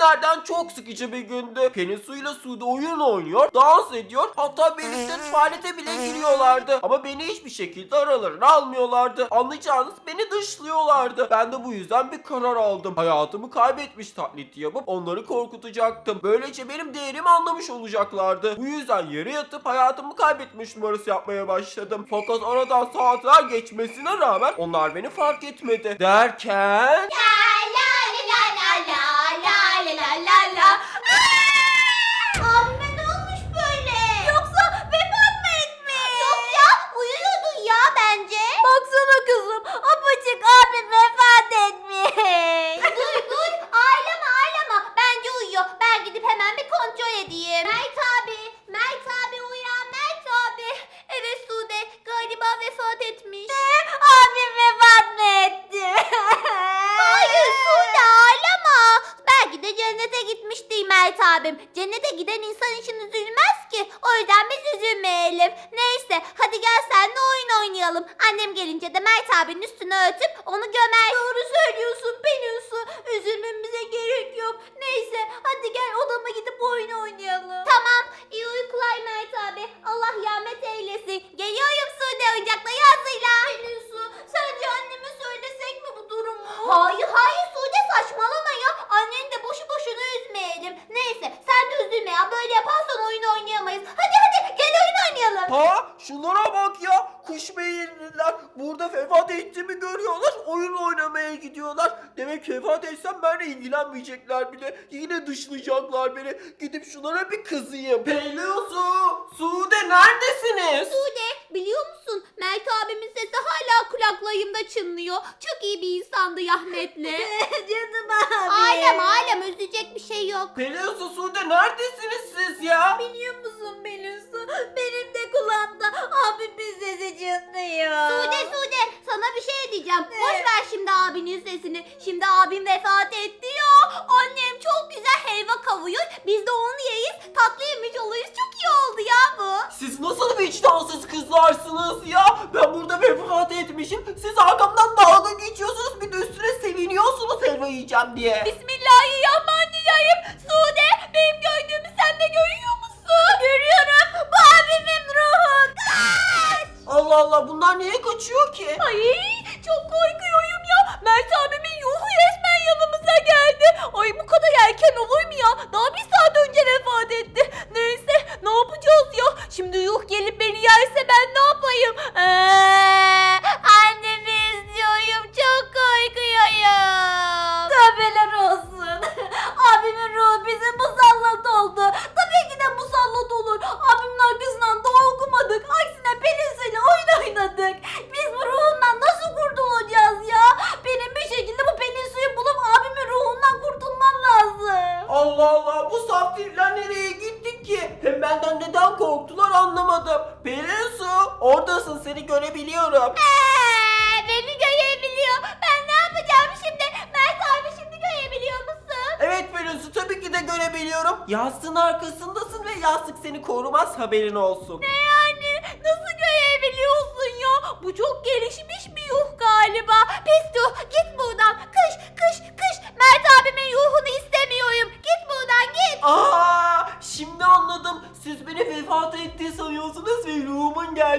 günlerden çok sıkıcı bir gündü. Pelinsu ile Sude oyun oynuyor, dans ediyor. Hatta birlikte tuvalete bile giriyorlardı. Ama beni hiçbir şekilde aralarına almıyorlardı. Anlayacağınız beni dışlıyorlardı. Ben de bu yüzden bir karar aldım. Hayatımı kaybetmiş taklidi yapıp onları korkutacaktım. Böylece benim değerimi anlamış olacaklardı. Bu yüzden yere yatıp hayatımı kaybetmiş numarası yapmaya başladım. Fakat aradan saatler geçmesine rağmen onlar beni fark etmedi. Derken... Abime ne olmuş böyle? Yoksa vefat mı etmiş? Yok ya uyuyordu ya bence. Baksana kızım apaçık abim vefat etmiş. dur dur ağlama ağlama bence uyuyor. Ben gidip hemen bir kontrol edeyim. Mert abi Mert abi uyan Mert abi. Evet Sude galiba vefat etmiş. Ne? Abim vefat mı etti? Hayır Sude ağlama. Cennete gitmişti Mert abim. Cennete giden insan için üzülmez ki. O yüzden biz üzülmeyelim. Neyse hadi gel seninle oyun oynayalım. Annem gelince de Mert abinin üstüne örtüp onu gömer. Doğru söylüyorsun Pelinsu. Üzülmemize gerek yok. Neyse hadi gel odama gidip oyun oynayalım. Tamam iyi uykular Mert abi. Allah rahmet eylesin. Geliyorum Sude oyuncakla yazıyla. Pelinsu sence anneme söylesek mi bu durumu? Hayır hayır Sude saçmalama ya. Anneni de boşu boşuna üzmeyelim. Neyse sen de üzülme ya. Böyle yaparsan oyun oynayamayız. Hadi hadi gel oyun oynayalım. Ha şunlara bak ya. Kuş beyinliler burada vefat ettiğimi görüyorlar. Oyun oynamaya gidiyorlar. Demek vefat etsem benimle ilgilenmeyecekler bile. Yine dışlayacaklar beni. Gidip şunlara bir kızayım. Pelusu, Sude neredesiniz? Sude biliyor musun? Mert abimin sesi hala kulaklarımda çınlıyor. Çok iyi bir insandı rahmetli. Canım abi. Alem alem üzülecek bir şey yok. Pelusu, Sude neredesiniz siz ya? Biliyor musun Pelinsu? Benim de kulağımda abimin sesi çınlıyor. Sude Sude sana bir şey diyeceğim. Boş ver şimdi abinin sesini. Şimdi abim vefat etti ya. Annem çok güzel helva kavuyor. Biz de onu yeriz. Tatlı yemiş oluruz. Çok iyi oldu ya bu. Siz nasıl vicdansız kızlarsınız ya? Ben burada vefat etmişim. Siz arkamdan dalga geçiyorsunuz. Bir de üstüne seviniyorsunuz helva yiyeceğim diye. Bismillahirrahmanirrahim. Kaçıyor ki? Oradasın seni görebiliyorum. Ee, beni görebiliyor. Ben ne yapacağım şimdi? Mert abi şimdi görebiliyor musun? Evet Pelinsu tabii ki de görebiliyorum. Yastığın arkasındasın ve yastık seni korumaz haberin olsun. Ne yani? Nasıl görebiliyorsun ya? Bu çok gelişmiş bir yuh galiba. Pis yuh git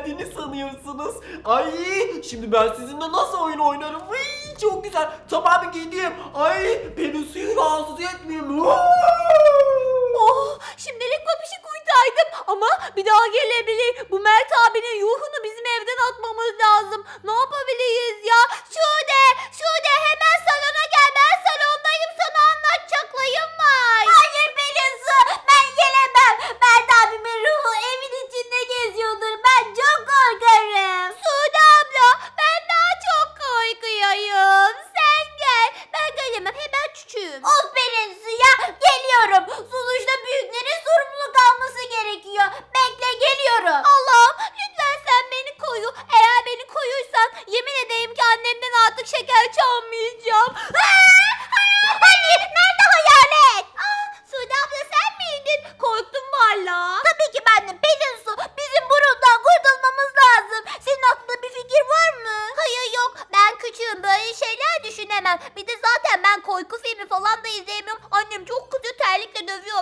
geldiğini sanıyorsunuz. Ay, şimdi ben sizinle nasıl oyun oynarım? Ay, çok güzel. Tamam gideyim. Ay, Pelinsu'yu rahatsız etmeyeyim. Oh şimdilik papişi kurtardım ama bir daha gelebilir. Bu Mert abinin ruhunu bizim evden atmamız lazım. Ne yapabiliriz ya? Şude, Şude hemen salona gel. Ben salondayım sana anlatacaklarım var. Hayır Pelinsu ben gelemem. Mert abimin ruhu evin içinde geziyordur. Ben çok korkarım. Sude abla ben daha çok korkuyorum. Sen gel. Ben gelemem hemen küçüğüm. Of Pelinsu ya geliyorum. Sonuçta büyüklerin sorumluluk alması gerekiyor. Bekle geliyorum. Allah'ım lütfen sen beni koyu. Eğer beni koyursan yemin ederim ki annemden artık şeker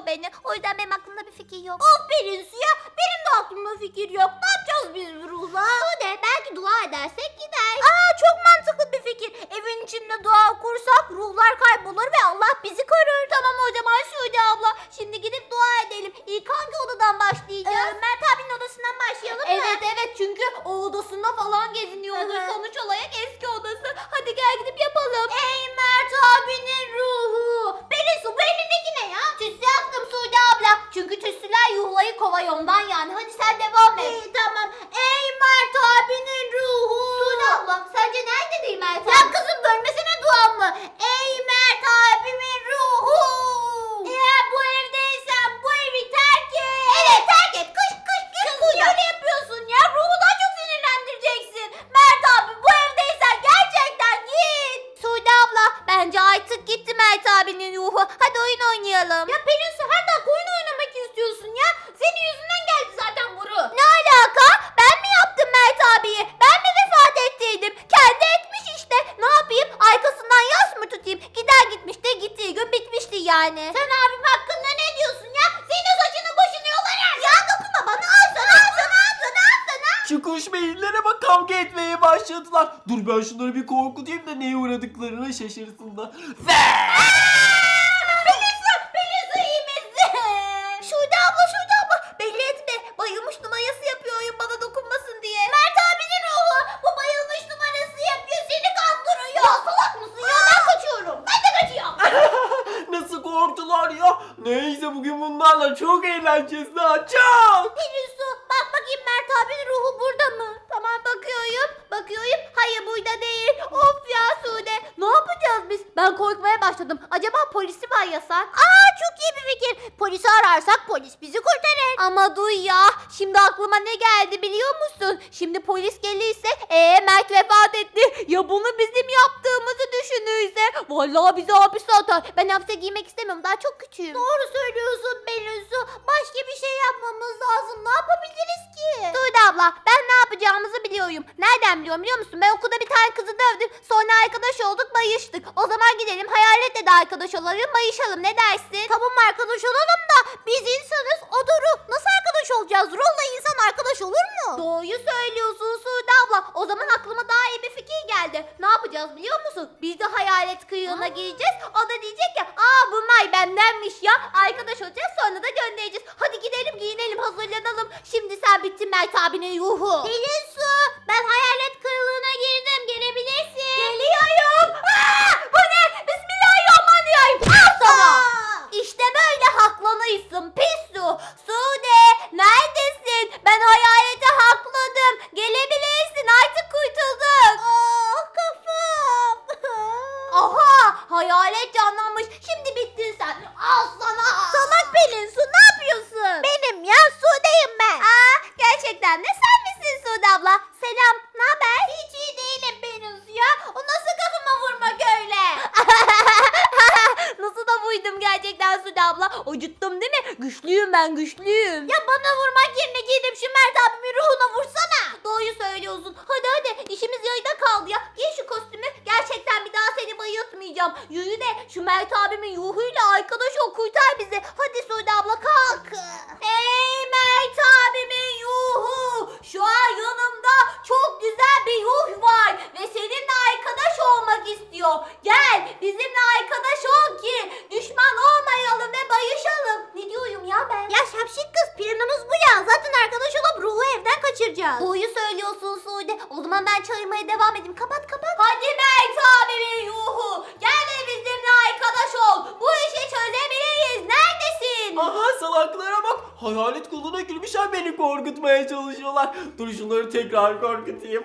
beni. O yüzden benim aklımda bir fikir yok. Of Pelinsu ya. Benim de aklımda fikir yok. Ne yapacağız biz ruhla? Sude belki dua edersek gider. Aa çok mantıklı bir fikir. Evin içinde dua kursak ruhlar kaybolur ve Allah bizi korur. Tamam o zaman Sude abla. Şimdi gidip dua edelim. İlk hangi odadan başlayacağız? Mert abinin odasından başlayalım mı? Evet evet çünkü o odasında falan geziniyordur. Sonuç olarak eski odası. Hadi gel gidip yapalım. Ey Mert abinin ruhu. Pelin su bu elindeki ne ya? Tütsü yaktım Sude abla. Çünkü tütsüler yuhlayı kolay ondan yani. Hadi sen devam et. İyi tamam. Ey Mert abinin ruhu. Sude abla sence nerede değil Mert abi? Ya kızım bölmesine duam mı? Ey Mert abimin ruhu. Eğer bu evdeysen bu evi terk et. Evet terk et. Kış kış kış. Kız öyle yapıyorsun ya. Ruhu daha çok sinirlendireceksin. Mert abi bu evdeysen gerçekten git. Sude abla bence artık gitti Mert abinin ruhu. Hadi oyun oynayalım. Ya Pelin Su her dakika oyun oynamak istiyorsun ya. Senin yüzünden geldi zaten Buru. Ne alaka? Ben mi yaptım Mert abiyi? Ben mi vefat ettiydim? Kendi etmiş işte. Ne yapayım? Arkasından yas mı tutayım? Gider gitmişti gittiği gün bitmişti yani. Sen abim hakkında ne diyorsun ya? Senin saçını başını yolarım. Ya dokunma bana al sana al sana al sana al sana. Çıkış beyinlere bak kavga etmeye başladılar. Dur ben şunları bir korkutayım da neye uğradıklarını şaşırsınlar. Ve Pelin Pelin iyi misin? Şude abla Şude abla belli etme. Bayılmış numarası yapıyor oyun bana dokunmasın diye. Mert abinin ruhu bu bayılmış numarası yapıyor seni kandırıyor. Ya salak mısın ya ben kaçıyorum. Ben de kaçıyorum. nasıl korktular ya. Neyse bugün bunlarla çok eğleneceğiz daha çok Su bak bakayım Mert abinin ruhu burada mı? Tamam bakıyorum. Bakıyorum. Hayır burada değil. Of ya Sude. Ne yapacağız biz? Ben korkmaya başladım. Acaba polisi mi arasak? Aa çok iyi bir fikir. Polisi ararsak polis bizi kurtarır. Ama duy ya. Şimdi aklıma ne geldi biliyor musun? Şimdi polis gelirse ee Mert vefat etti. Ya bunu bizim yaptığımızı düşünürse. Vallahi bizi hapise atar. Ben hapse giymek istemiyorum. Daha çok küçüğüm. Doğru söylüyorsun Belusu. Başka bir şey yapmamız lazım. Ne yapabiliriz ki? Sude abla ben ne yapacağımızı biliyorum. Nereden biliyorum biliyor musun? Ben okulda bir tane kızı dövdüm. Sonra arkadaş olduk bayıştık. O zaman gidelim hayaletle de arkadaş olalım bayışalım. Ne dersin? Tamam arkadaş olalım da biz insanız o da ruh. Nasıl arkadaş olacağız? Ruhla insan arkadaş olur mu? Doğruyu söylüyorsun Sude abla. O zaman aklıma daha iyi bir fikir geldi. Ne yapacağız biliyor musun? Biz de hayalet kıyığına gireceğiz. O da diyecek ya aa bunlar bendenmiş ya. Arkadaş olacağız sonra da göndereceğiz. Hadi gidelim giyinelim hazırlanalım. Şimdi sen bittin Mert abinin ruhu. Pelin su ben hayalet kılığına girdim gelebilirsin. Geliyorum. Aa, bu ne? Bismillahirrahmanirrahim. Al sana. İşte böyle haklanırsın pis su. Sude neredesin? Ben hayaleti hakladım. Gelebilirsin artık kurtulduk. Ah kafam. Aha hayalet canlanmış. Şimdi bittin sen. Al sana. Salak Pelin Su ne yapıyorsun? Benim ya Sude'yim ben. Aa gerçekten de sen misin Sude abla? Selam ne haber? Hiç iyi değilim Pelin Su ya. O nasıl kafama vurmak öyle? nasıl da vurdum gerçekten Sude abla. Acıttım değil mi? Güçlüyüm ben güçlüyüm. Ya bana vurmak yerine gidip şu Mert abimin ruhuna vursana. Doğru söylüyorsun. Hadi hadi işimiz yarıda kaldı ya. Giy şu kostümü. Gerçekten bir daha seni bayıltmayacağım. Yürü de şu Mert abimin ruhuyla arkadaş ol kurtar bizi. Hadi Sude abla kalk. Ey Mert abimin ruhu. Şu an yanımda çok güzel bir ruh var. Ve seninle arkadaş olmak istiyor. Gel bizimle arkadaş ol ki düşman olmayalım ve bayışalım. Ne diyorum ya ben? Ya şapşik kız planımız bu ya. Zaten arkadaş olup ruhu kaçıracağız. Doğruyu söylüyorsun Sude. O zaman ben çağırmaya devam edeyim. Kapat kapat. Hadi Mert abimin ruhu. Gel de bizimle arkadaş ol. Bu işi çözebiliriz. Neredesin? Aha salaklara bak. Hayalet koluna girmişler beni korkutmaya çalışıyorlar. Dur şunları tekrar korkutayım.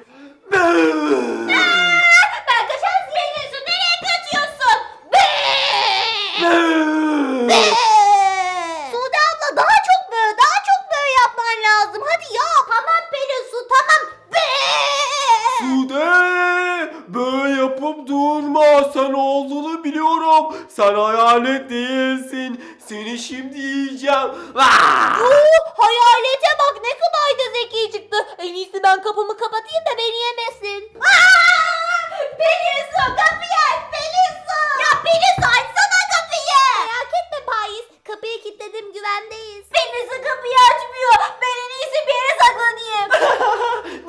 hayalet değilsin. Seni şimdi yiyeceğim. Ah! Vaa! Hayalete bak ne kadar da zeki çıktı. En iyisi ben kapımı kapatayım da beni yemesin. Ah! Pelin su kapıyı aç Pelin. Ya Pelin su açsana kapıyı. Merak etme Payis kapıyı kilitledim güvendeyiz. Pelin su kapıyı açmıyor. Ben en iyisi bir yere saklanayım.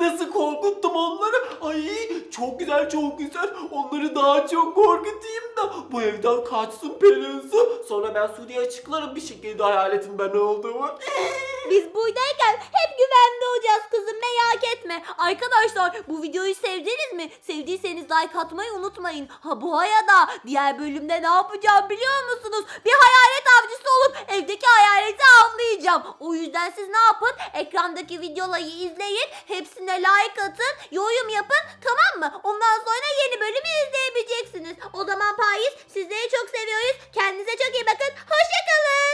Nasıl korkuttum onları? Ay çok güzel çok güzel. Onları daha çok korkutayım da bu evden kaçsın Pelin Su. Sonra ben Sude'ye açıklarım bir şekilde hayaletin ben olduğumu. Biz buradayken hep güvende olacağız kızım merak etme. Arkadaşlar bu videoyu sevdiniz mi? Sevdiyseniz like atmayı unutmayın. Ha bu arada diğer bölümde ne yapacağım biliyor musunuz? Bir hayalet avcısı olup evdeki hayaleti avlayacağım. O yüzden siz ne yapın? Ekrandaki videoları izleyin. Hepsine like atın. Yorum yapın. Tamam mı? Ondan sonra yeni bölümü izleyebileceksiniz. O zaman Paris sizleri çok seviyoruz. Kendinize çok iyi bakın. Hoşçakalın.